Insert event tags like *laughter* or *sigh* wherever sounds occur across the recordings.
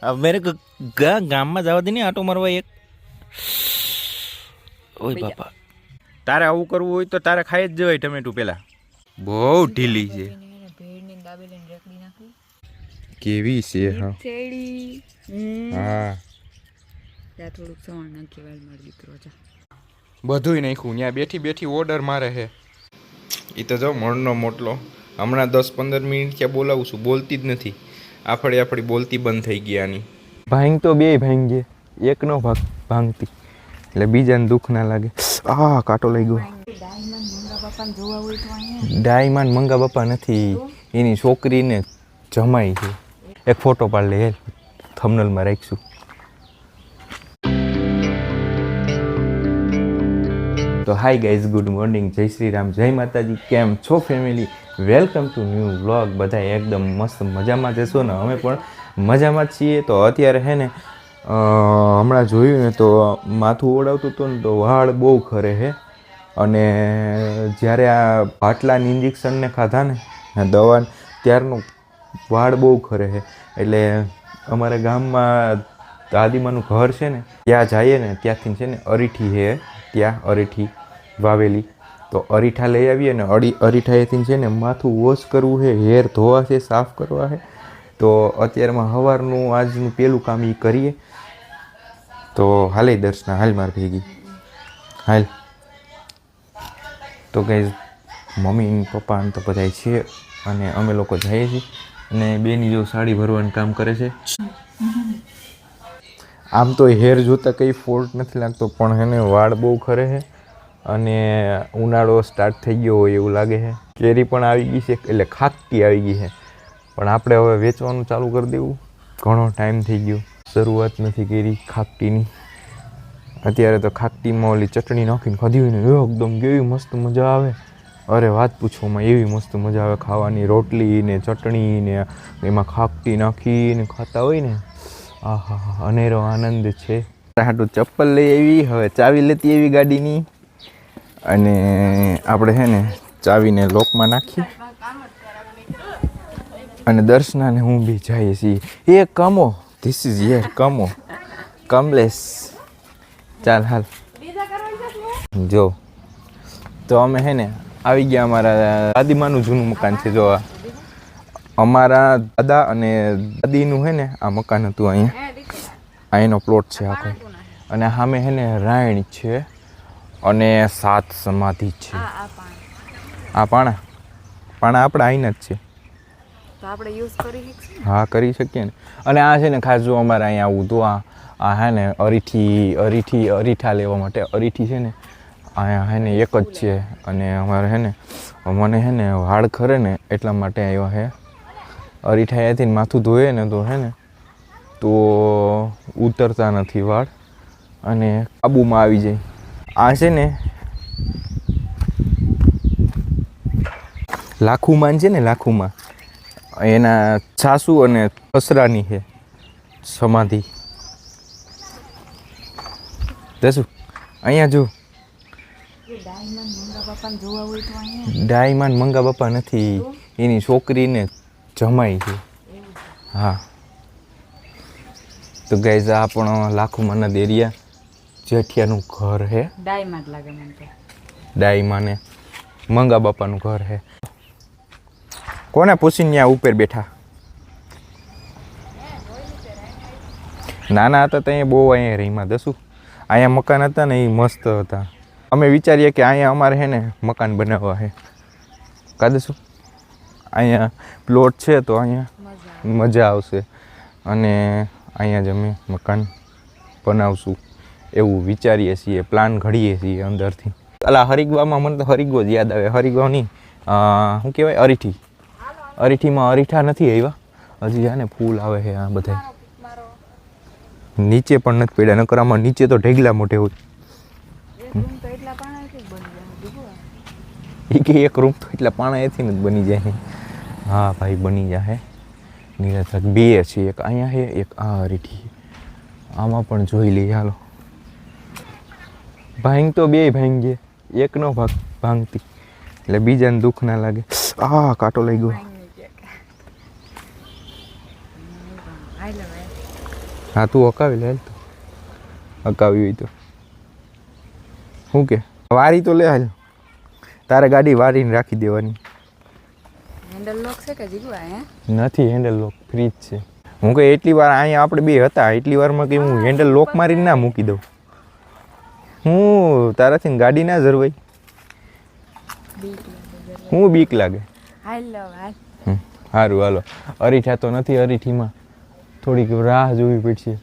अब मेरे को गा ગામમાં જવા દે ને આટો મારવા એક ઓય બાપા તારે આવું કરવું હોય તો તારે ખાઈ જ જવાય ટમેટું પેલા બહુ ઢીલી છે ભેળની દાબેલીની રેકડી નાખી કેવી છે હા શેરડી હમ હા ત્યાં થોડુંક સવણ નાખી વાલ મારો દીકરો જા બધુંય નાખ્યું ત્યાં બેઠી બેઠી ઓર્ડર મારે છે એ તો જો મણનો મોટલો હમણાં દસ પંદર મિનિટ ત્યાં બોલાવું છું બોલતી જ નથી આફડે આપણી બોલતી બંધ થઈ ગયાની ભાંગ તો બે ગયા એકનો ભાગ ભાંગતી. એટલે બીજાને દુઃખ ના લાગે. આ કાંટો લઈ ગયો. ડાયમંડ મંગા બાપા નથી. એની છોકરીને જમાઈ છે. એક ફોટો પાડ લે થમનલમાં રાખીશું તો હાય ગાઈઝ ગુડ મોર્નિંગ જય શ્રી રામ. જય માતાજી. કેમ છો family welcome to new vlog બધા એકદમ મસ્ત મજામાં જશો ને? અમે પણ મજામાં છીએ. તો અત્યારે હે ને હમણાં જોયું ને તો માથું ઓળાવતું હતું ને તો વાળ બહુ ખરે હે. અને જ્યારે આ પાટલાની ઇન્જેક્શનને ખાધા ને દવા ત્યારનું વાળ બહુ ખરે હે. એટલે અમારા ગામમાં દાદીમાનું ઘર છે ને, ત્યાં જઈએ ને, ત્યાંથી છે ને અરીઠી છે ત્યાં અરીઠી વાવેલી. તો અરીઠા લઈ આવીએ અને અડી અરીઠાએથી છે ને માથું વોશ કરવું છે, હેર ધોવા છે, સાફ કરવા છે. તો અત્યારમાં સવારનું આજનું પેલું કામ એ કરીએ. તો હાલે દર્શના, હાલ માર ભેગી. હાલ. તો કંઈ મમ્મી પપ્પા તો બધા છે અને અમે લોકો જઈએ છીએ. અને બેની જો સાડી ભરવાનું કામ કરે છે. આમ તો હેર જોતાં કંઈ ફોલ્ટ નથી લાગતો, પણ એને વાળ બહુ ખરે છે અને ઉનાળો સ્ટાર્ટ થઈ ગયો હોય એવું લાગે છે. કેરી પણ આવી ગઈ છે, એટલે ખાકટી આવી ગઈ છે. પણ આપણે હવે વેચવાનું ચાલુ કરી દેવું. ઘણો ટાઈમ થઈ ગયો. શરૂઆત નથી કરી ખાકટીની અત્યારે તો ખાકટીમાં ઓલી ચટણી નાખીને ખાધી હોય ને એકદમ કેવી મસ્ત મજા આવે. અરે, વાત પૂછવામાં એવી મસ્ત મજા આવે ખાવાની. રોટલી ને ચટણી ને, એમાં ખાકટી નાખીને ખાતા હોય ને. આહા, અનેરો આનંદ છે. હાટું ચપ્પલ લઈ આવી, હવે ચાવી લેતી એવી ગાડીની. અને આપણે છે ને ચાવીને લોકમાં નાખી. અને દર્શનાને હું બી જઈએ છીએ. એ Kamo this is your Kamo. Kamlesh. ચાલ, હાલ. જો, તો અમે હે ને આવી ગયા અમારા દાદીમાનું જૂનું મકાન છે, જો આ. અમારા દાદા અને દાદીનું હે ને આ મકાન હતું અહીંયા. આ એનો પ્લોટ છે આખો. અને સામે હે ને રાયણ છે અને સાત સમાધિ છે. આ પાણી. પાણા? પાણા આપણા અહીંના જ છે. હા કરી શકીએ ને. અને આ છે ને ખાસ જો અમારે અહીંયા આવું તો આ આ હે ને અરીઠી અરીઠી અરીઠા લેવા માટે અરીઠી છે ને અહીંયા હે ને એક જ છે. અને અમારે હે ને મને હે ને વાળ ખરે ને એટલા માટે આવ્યા હે. અરીઠા અહીંયાથી માથું ધોઈએ ને તો હે ને તો ઉતરતા નથી વાળ અને કાબુમાં આવી જાય. આ છે ને લાખુમાન છે ને લાખુમાં એના સાસુ અને સસરાની છે સમાધિ. જશું અહીંયા જો. ડાયમંડ મંગા બાપા નથી. એની છોકરીને જમાઈ ગયું હા. તો ગાઈઝ આ પણ લાખુમાના દેરિયા જેઠિયાનું ઘર હે. ડાયમંડ લાગે મને તો. ડાઈમાને મંગા બાપાનું ઘર હે. કોને પૂછીને ત્યાં ઉપર બેઠા? નાના હતા ત્યાં બહુ અહીંયા રહીમાં દસું. અહીંયા મકાન હતા ને એ મસ્ત હતા. અમે વિચારીએ કે અહીંયા અમારે છે ને મકાન બનાવવા હે. કાદસું અહીંયા પ્લોટ છે તો અહીંયા મજા આવશે. અને અહીંયા જ અમે મકાન બનાવશું એવું વિચારીએ છીએ પ્લાન ઘડીએ છીએ અંદરથી. અલા હરિગવામાં મને તો હરિગવો જ યાદ આવે. હરિગવાની શું કહેવાય? અરીઠી. અરીઠીમાં અરીઠા નથી આવ્યા? હજી આને ફૂલ આવે છે આ બધા નીચે પણ નથી પડ્યા નકર આમાં નીચે તો ઢેગલા મોટે હોય. એક રૂમ તો એટલા પાણા એથી જ બની જાય. હા, ભાઈ બની જાહે. નિરાશક બે છે એક અહીંયા છે એક આ રીઠી આમાં પણ જોઈ લઈએ, હાલો. ભાંગ તો બે ભાંગીએ એકનો ભાગ ભાંગતી. એટલે બીજાને દુઃખ ના લાગે. આ કાંટો લઈ ગયો. હા, તું હકાવી લે તો. હકાવી હોય તો. શું કે? વારી તો લે, હાલ. તારે ગાડી વારીને રાખી દેવાની. હેન્ડલ લોક છે કે જીગવા હે? નથી હેન્ડલ લોક ફ્રી જ છે. હું કે એટલી વાર અહીંયા આપણે બે હતા એટલી વારમાં કે હું હેન્ડલ લોક મારીને ના મૂકી દઉં. હું તારાથી ગાડી ના જરવાઈ હું બીક લાગે. સારું હાલો. અરીઠા તો નથી અરીઠીમાં. થોડીક રાહ જોવી પડશે.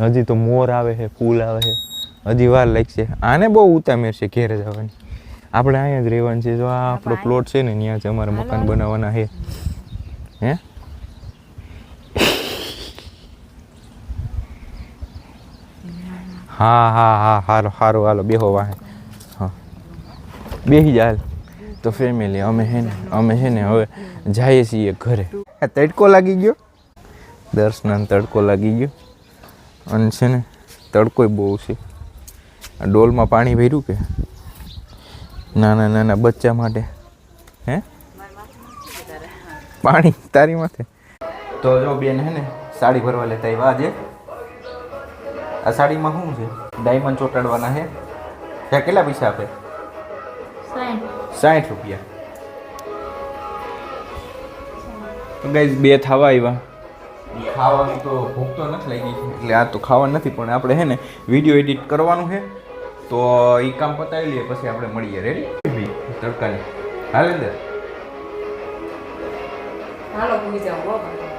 હજી તો મોર આવે છે ફૂલ આવે છે. હજી વાર લાગશે. આને બહુ ઉતામેર છે ઘેર જવાની. આપણે અહીંયા જ રહેવાનું છે. જો આ આપણો પ્લોટ છે ને ત્યાં જ અમારે મકાન બનાવવાના છે. હે? હા હા હા હારો હારો હાલો બેહો વાહે. હા. બેહી જ હાલ. તો ફેમિલી અમે હે ને અમે હે ને હવે જઈએ છીએ ઘરે. તડકો લાગી ગયો? દર્શનાને તડકો લાગી ગયો. અને છે ને તડકોય બહુ છે. આ ડોલમાં પાણી ભર્યું કે? નાના નાના બચ્ચા માટે. હે? પાણી તારી માથે. તો જો બેન હે ને, સાડી ભરવા લેતા આવ્યા આજે. આ સાડીમાં શું છે? ડાયમંડ ચોટાડવાના છે ત્યાં કેટલા પૈસા આપે? સાઠ રૂપિયા. ગાઈઝ બે થવા આવ્યા. ખાવાની તો ભૂખ તો નથી લાગી. એટલે આ તો ખાવા નથી, પણ આપણે હે ને વીડિયો એડિટ કરવાનું છે તો એ કામ પતાવી લઈએ પછી આપણે મળીએ. રેડી તડકાની. હાલ અંદર. હાલો ભૂઈ જાવ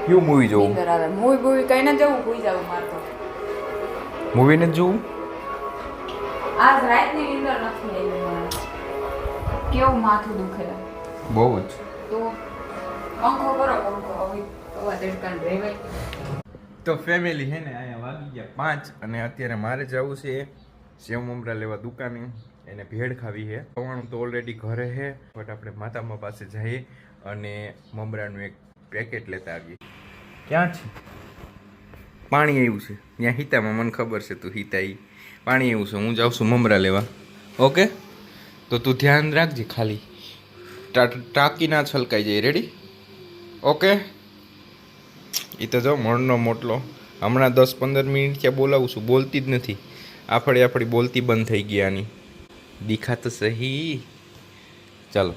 કયું મૂવી જોવું? મૂવી મૂવી કઈ ના જવું ભૂઈ જાવ મારે તો. મૂવી ને જોવું? આજ રાતની નીંદર નથી આવી કેવું માથું દુખે? બહુ જ. તો પંખો કરો પંખો. હવે હવા તડકાને રહેવાય તો ફેમિલી હે ને અહીંયા વાગી ગયા પાંચ અને અત્યારે મારે જવું છે સેવ મમરા લેવા દુકાને એને ભેળ ખાવી છે. પવાણું તો ઓલરેડી ઘરે છે. બટ આપણે માતામાં પાસે જઈએ અને મમરાનું એક પેકેટ લેતા આવીએ. ક્યાં છે? પાણી આવ્યું છે. ત્યાં હિતામાં મને ખબર છે તું હિતા પાણી આવ્યું છે. હું જાઉં છું મમરા લેવા. ઓકે? તો તું ધ્યાન રાખજે ખાલી. ટાંકી ના છલકાઈ જાય. Ready okay? એ તો જો, મણનો મોટલો. હમણાં દસ પંદર મિનિટ ત્યાં બોલાવું છું. બોલતી જ નથી. આફળી આફળી બોલતી બંધ થઈ ગયાની દીખા તો સહી. ચાલો.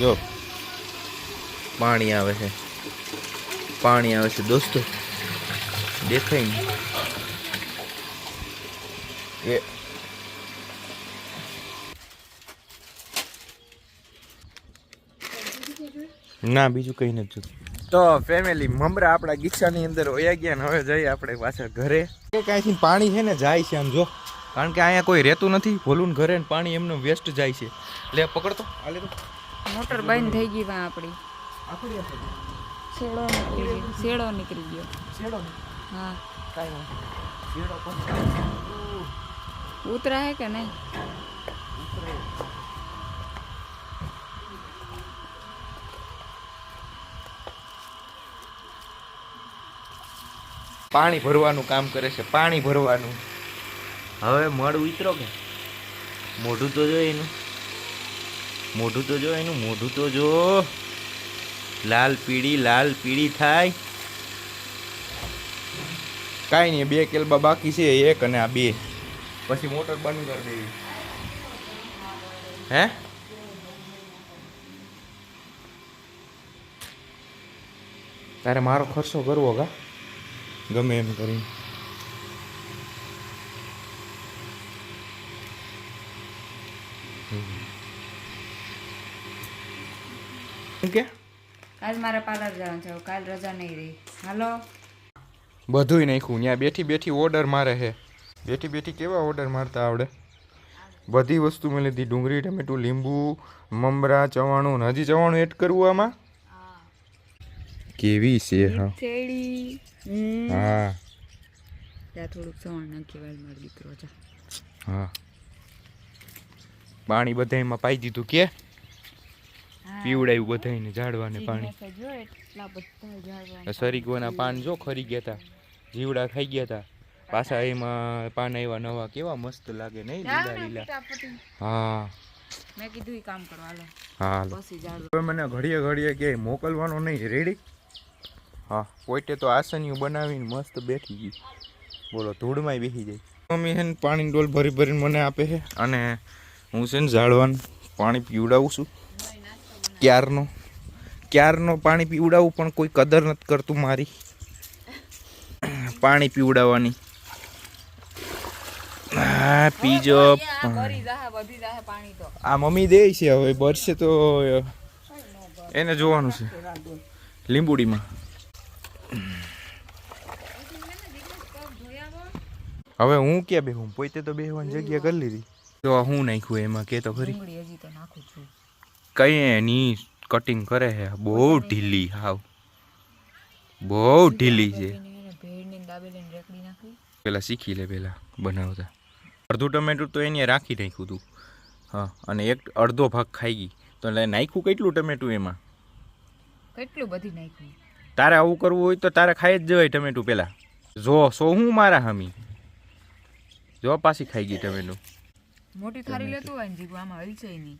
જો. પાણી આવે છે. પાણી આવે છે દોસ્તો. દેખાય ને. એ. ના, બીજું કંઈ નથી જોતું. તો ફેમિલી મમરા આપણા ગીચાની અંદર ઓયા ગયા ને હવે જઈએ આપણે પાછા ઘરે. કાંઈથી પાણી છે ને જાય છે આમ જો. કારણ કે અહીંયા કોઈ રહેતું નથી ભોલું ને ઘરે ને પાણી એમનું વેસ્ટ જાય છે. લે પકડતો હાલે તો. મોટર બંધ થઈ ગઈ વા આપણી. શેડો નીકળી ગયો. શેડો નીકળી ગયો. છેડો હા. કાંઈ છેડો ઉતરા હે કે નહીં? પાણી ભરવાનું કામ કરે છે પાણી ભરવાનું. હવે મળ ઉતરો કે? મોઢું તો જો એનું. મોઢું તો જો એનું મોઢું તો જો. લાલ પીળી લાલ પીળી થાય. કાંઈ નહીં બે કેલબા બાકી છે એક અને આ બે. પછી મોટર બંધ કરી દેવી. હે? તારે મારો ખર્ચો કરવો કા? ગમે એમ કરીને. કે? આજ મારે પાર્લર જવાનું છે કાલ રજા નહીં રહી. હાલો? બધુંય નાખ્યું ત્યાં બેઠી બેઠી ઓર્ડર મારે છે બેઠી બેઠી કેવા ઓર્ડર મારતા આવડે? બધી વસ્તુ મેં લીધી ડુંગળી ટમેટું લીંબુ મમરા ચવાણું ને હજી ચવાણું એડ કરવું આમાં? કેવી છે હા. હા. ત્યાં થોડુંક સવાણ નાખી વાળ મારો દીકરો જા. હા. પાણી બધાયમાં પાઈ દીધું કે? પીવડાયું બધાયને ઝાડવાને પાણી. જો એટલા બધા ઝાડવા આ સરીગવાના પાન જો ખરી ગયા હતા જીવડા ખાઈ ગયા હતા પાછા એમાં પાન આવ્યા નવા. કેવા મસ્ત લાગે નહીં લીલા લીલા. હા. મેં કીધું કામ કરવા હા મને ઘડીએ ઘડીએ કે મોકલવાનો નહીં રેડી હા પોઈટે તો આસનિયું બનાવીને મસ્ત બેઠી ગઈ. બોલો ધૂળમાં બેસી જાય. મમ્મી છે ને પાણીની ડોલ ભરી ભરીને મને આપે છે અને હું છે ને ઝાડવાનું પાણી પીવડાવું છું. ક્યારનો? ક્યારનો પાણી પીવડાવું પણ કોઈ કદર નથી કરતું મારી. પાણી પીવડાવવાની. હા પીજો. પાણી આ મમ્મી દે છે હવે ભરશે તો એને જોવાનું છે. લીંબુડીમાં. હવે હું ક્યાં બેહું? પોતે તો બેહવાની જગ્યા કરી લીધી. તો હું નાખ્યું એમાં? કે તો ખરી. હજી તો નાખું છું. કઈ એની કટિંગ કરે છે? બહુ ઢીલી હાવ. બહુ ઢીલી છે. પેલા શીખી લે પેલા બનાવતા. અડધું ટમેટું તો એને રાખી નાખ્યું હતું હા અને એક અડધો ભાગ ખાઈ ગઈ. તો નાખ્યું કેટલું ટમેટું એમાં? કેટલું બધી નાખ્યું? તારે આવું કરવું હોય તો તારે ખાઈ જ જવાય ટમેટું પહેલાં. જો સો હું મારા હમી? જો પાછી ખાઈ ગઈ ટમેટું. મોટી થાળી લેતું હોય ને આમાં હલશે નહીં.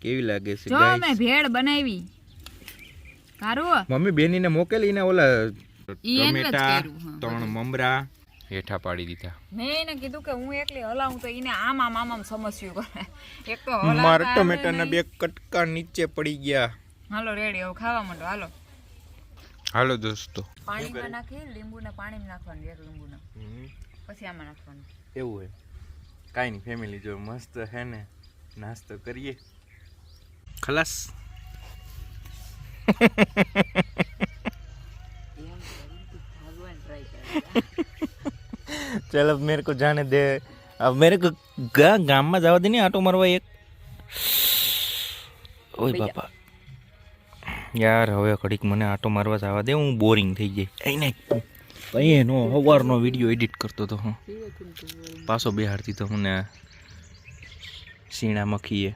કેવી લાગે છે જો? મેં ભેળ બનાવી. કારું મમ્મી બેનીને મોકેલી ને ઓલા ટમેટા ત્રણ મમરા હેઠા પાડી દીધા. મેં એને કીધું કે હું એકલી હલાવું તો એને આમ આમ આમ સમસ્યું કરે. એક તો મારા ટમેટાના બે કટકા નીચે પડી ગયા. હાલો રેડી હવે ખાવા માંડો હાલો હાલો દોસ્તો પાણીમાં નાખી લીંબુના પાણીમાં નાખવાનું એક લીંબુના પછી આમાં નાખવાનું એવું હોય કાંઈ નહીં ફેમિલી જો મસ્ત હે ને નાસ્તો કરીએ ખલાસ *laughs* ભગવાન ટ્રાય કરે चल अब मेरे को जाने दे अब मेरे को गा ગામમાં જવા દે ને આટો મારવા એક ઓય બાપા યાર હવે ઘડીક મને આટો મારવા જવા દે હું બોરિંગ થઈ ગઈ. એને એનો સવારનો વીડિયો એડિટ કરતો હતો હું. પાછો બિહારથી તો હું ને શીણા મખીએ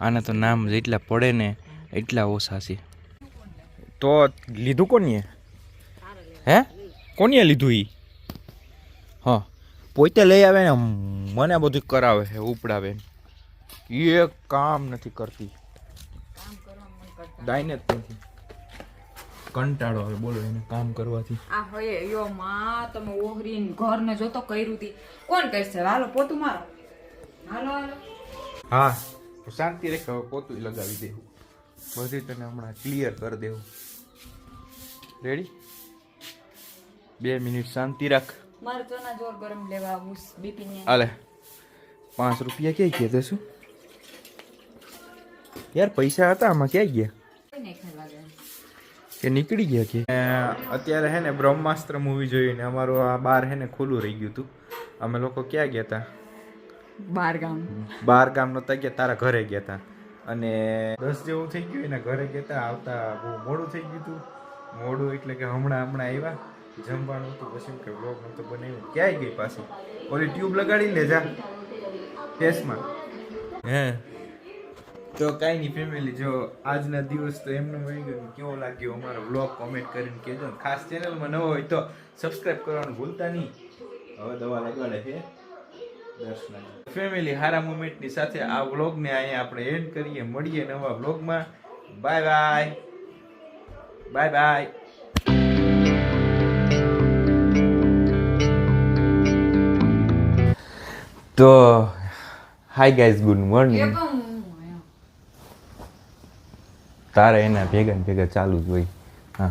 આના તો નામ જેટલા પડે ને એટલા ઓછા છે. તો લીધું કોનીએ? હે? કોનીએ લીધું ઈ? હા. પોતે લઈ આવે ને મને બધું કરાવે છે ઉપડાવે એ કામ નથી કરતી. દાઈને જ નથી. કંટાળો આવે બોલો એને કામ કરવાથી. આ હયે યો માં તમે ઓહરીન ઘર ને જોતો કર્યું તી. કોણ કરશે? હાલો પોતું મારો. હાલો હાલો. હા શાંતિ રેખ હવે પોતું લગાવી દેવું. બધી તને હમણાં ક્લિયર કરી દેવું. રેડી બે મિનિટ શાંતિ રાખ. મારે ચના જોર ગરમ લેવા આવું બીપી ને. આલે પાંચ રૂપિયા ક્યાં ગયા તે શું? યાર પૈસા હતા આમાં ક્યાં ગયા? કે નીકળી ગયા કે? અત્યારે હે ને બ્રહ્માસ્ત્ર મૂવી જોઈને અમારું આ બાર હે ને ખુલ્લું રહી ગયું હતું. અમે લોકો ક્યાં ગયા હતા બાર ગામ. બાર ગામ નહોતા ગયા તારા ઘરે ગયા હતા અને દસ જેવું થઈ ગયું એના ઘરે ગયા હતા આવતા બહુ મોડું થઈ ગયું હતું મોડું એટલે કે હમણાં હમણાં આવ્યા જમવાનું હતું પછી એમ કે વ્લોગ નહોતો બનાવ્યો. ક્યાંય ગઈ પાછી? ઓલી ટ્યુબ લગાડી લે જા. ફેસમાં હે? તો કાંઈ નહીં ફેમિલી જો આજના દિવસ તો એમનો વહી ગયો કેવો લાગ્યો અમારો વ્લોગ કોમેન્ટ કરીને કહેજો ખાસ ચેનલમાં નવો હોય તો સબસ્ક્રાઇબ કરવાનું ભૂલતા નહીં. હવે દવા લગાડે છે. દર્શન. ફેમિલી હારા મોમેન્ટની સાથે આ વ્લોગને અહીંયા આપણે એન્ડ કરીએ. મળીએ નવા વ્લોગમાં બાય બાય બાય બાય તો હાય ગાઈઝ ગુડ મોર્નિંગ પણ હું તારે એના ભેગા ને ભેગા ચાલુ જ હોય. હા.